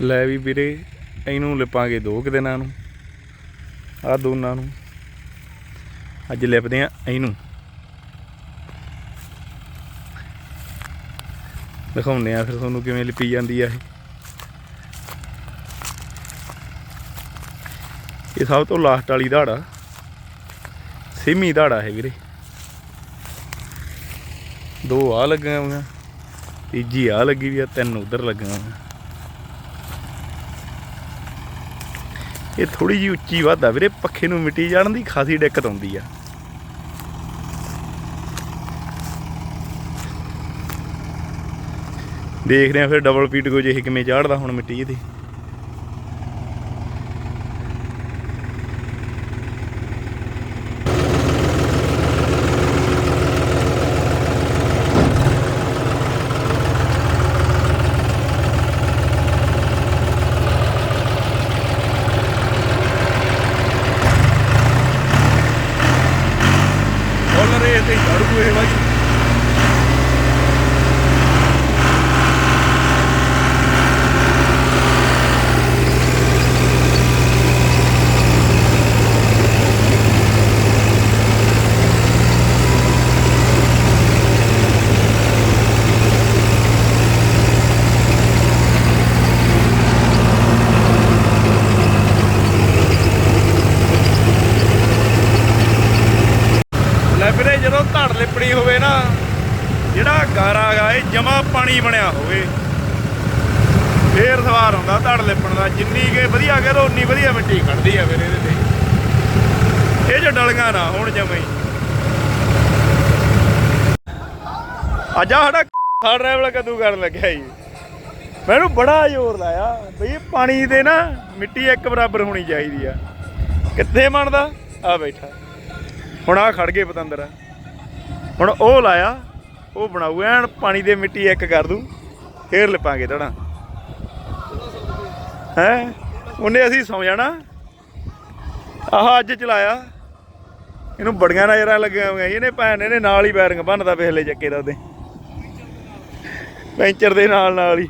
ਲੈ ਵੀ ਵੀਰੇ, ਇਹਨੂੰ ਲਿਪਾਂਗੇ ਦੋ ਕੁ ਦਿਨਾਂ ਨੂੰ ਆ ਦੋਨਾਂ ਨੂੰ। ਅੱਜ ਲਿਪਦੇ ਆ ਇਹਨੂੰ। ਦਿਖਾਉਂਦੇ ਆ ਫਿਰ ਤੁਹਾਨੂੰ ਕਿਵੇਂ ਲਿਪੀ ਜਾਂਦੀ ਆ ਇਹ। ਇਹ ਸਭ ਤੋਂ ਲਾਸਟ ਵਾਲੀ ਧਾੜਾ, ਸੇਮੀ ਧਾੜਾ ਹੈ ਵੀਰੇ। ਦੋ ਆ ਲੱਗੀਆਂ ਹੋਈਆਂ, ਤੀਜੀ ਆ ਲੱਗੀ ਵੀ ਆ, ਤਿੰਨ ਉਧਰ ਲੱਗੀਆਂ ਹੋਈਆਂ। ਇਹ ਥੋੜੀ ਜੀ ਉੱਚੀ ਵੱਧ ਆ ਵੀਰੇ, ਪੱਖੇ ਨੂੰ ਮਿੱਟੀ ਜਾਣ ਦੀ ਖਾਸੀ ਦਿੱਕਤ ਆਉਂਦੀ ਆ। ਦੇਖਦੇ ਆ ਫਿਰ ਡਬਲ ਪੀਟ ਕੋ ਜੇ ਇਹ ਕਿਵੇਂ ਚਾੜਦਾ ਹੁਣ ਮਿੱਟੀ ਇਹਦੀ। ਬੋਲ ਰਹੇ ਤੇ ਝੜੂ ਇਹ ਬਾਈ ਲੈ ਵੀਰੇ ਜਦੋਂ ਧੜ ਲਿਪੜੀ ਹੋਵੇ ਨਾ ਜਿਹੜਾ ਗਾਰਾ ਗਾ, ਇਹ ਜਮਾ ਪਾਣੀ ਬਣਿਆ ਹੋਵੇ। ਫੇਰ ਸਵਾਰ ਹੁੰਦਾ ਧੜ ਲਿਪਣ ਦਾ। ਜਿੰਨੀ ਕੇ ਵਧੀਆ ਕਰੋ ਉਨੀ ਵਧੀਆ ਮਿੱਟੀ ਖੜਦੀ ਆ ਵੀਰੇ ਇਹਦੇ ਤੇ। ਇਹ ਜੋ ਡਲੀਆਂ ਨਾ ਹੁਣ ਜਮਾ। ਹੀ ਸਾਡਾ ਖਾੜ ਡਰਾਈਵਰ ਕਦੂ ਕਰਨ ਲੱਗਿਆ ਜੀ। ਮੈਨੂੰ ਬੜਾ ਜ਼ੋਰ ਲਾਇਆ ਬਈ ਪਾਣੀ ਦੇ ਨਾ ਮਿੱਟੀ ਇੱਕ ਬਰਾਬਰ ਹੋਣੀ ਚਾਹੀਦੀ ਆ। ਕਿੱਥੇ ਮੰਨਦਾ ਆ ਬੈਠਾ। ਹੁਣ ਆ ਖੜ ਗਏ ਪਤੰਦਰ। ਹੁਣ ਉਹ ਲਾਇਆ। ਉਹ ਬਣਾਊ, ਐਨ ਪਾਣੀ ਦੇ ਮਿੱਟੀ ਇੱਕ ਕਰ ਦੂ, ਫੇਰ ਲਿਪਾਂਗੇ ਤੜਾ ਹੈ? ਉਹਨੇ ਅਸੀਂ ਸੌ ਜਾਣਾ। ਆਹ ਅੱਜ ਚਲਾਇਆ। ਇਹਨੂੰ ਬੜੀਆਂ ਨਜ਼ਰਾਂ ਲੱਗੀਆਂ ਹੋਈਆਂ ਇਹਨੇ ਭੈਣ, ਇਹਨੇ ਨਾਲ ਹੀ ਬੈਰਿੰਗ ਬੰਨਦਾ ਪਿਛਲੇ ਚੱਕੇ ਦਾ ਉਹਦੇ। ਪੈਂਚਰ ਦੇ ਨਾਲ ਨਾਲ ਹੀ।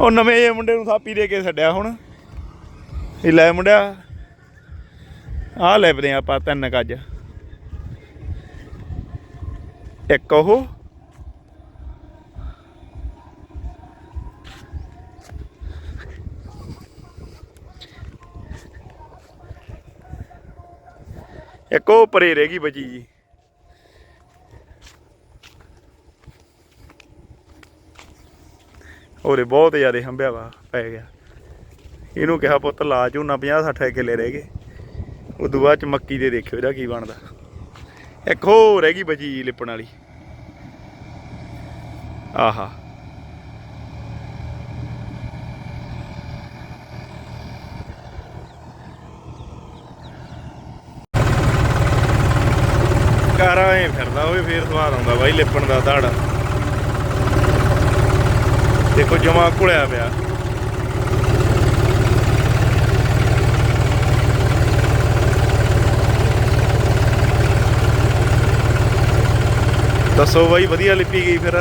ਉਹ ਨਵੇਂ ਜਿਹੇ ਮੁੰਡੇ ਨੂੰ ਥਾਪੀ ਦੇ ਕੇ ਛੱਡਿਆ ਹੁਣ। ਇਹ ਲੈ ਮੁੰਡਿਆ। ਆ ਲੈਪਦੇ ਆਪਾਂ ਤਿੰਨ ਕੱਜ। ਇੱਕ ਉਹ। ਇੱਕ ਉਹ ਪਰੇ ਰਹਿ ਗਈ ਬਚੀ ਜੀ। ਉਹਦੇ ਬਹੁਤ ਜ਼ਿਆਦਾ ਹੰਭਿਆ ਵਾ, ਪੈ ਗਿਆ। ਇਹਨੂੰ ਕਿਹਾ ਪੁੱਤ ਲਾ ਝੋਨਾ 50 60 ਕਿੱਲੇ ਰਹਿ ਗਏ। ਉਦੋਂ ਬਾਅਦ ਚ ਮੱਕੀ ਦੇ ਦੇਖਿਓ ਇਹਦਾ ਕੀ ਬਣਦਾ। ਇੱਕ ਹੋਰ ਰਹਿ ਗਈ ਬਚੀ ਜੀ ਲਿਪਣ ਵਾਲੀ। ਆਹਾ। ਕਾਰਾ ਐ ਫਿਰਦਾ ਹੋਵੇ ਫੇਰ ਸਵਾਦ ਆਉਂਦਾ ਬਾਈ ਲਿਪਣ ਦਾ ਧਾੜਾ ਦੇਖੋ ਜਮਾ ਘੁਲਿਆ ਪਿਆ। ਦੱਸੋ ਬਾਈ ਵਧੀਆ ਲਿਪੀ ਗਈ ਫਿਰ।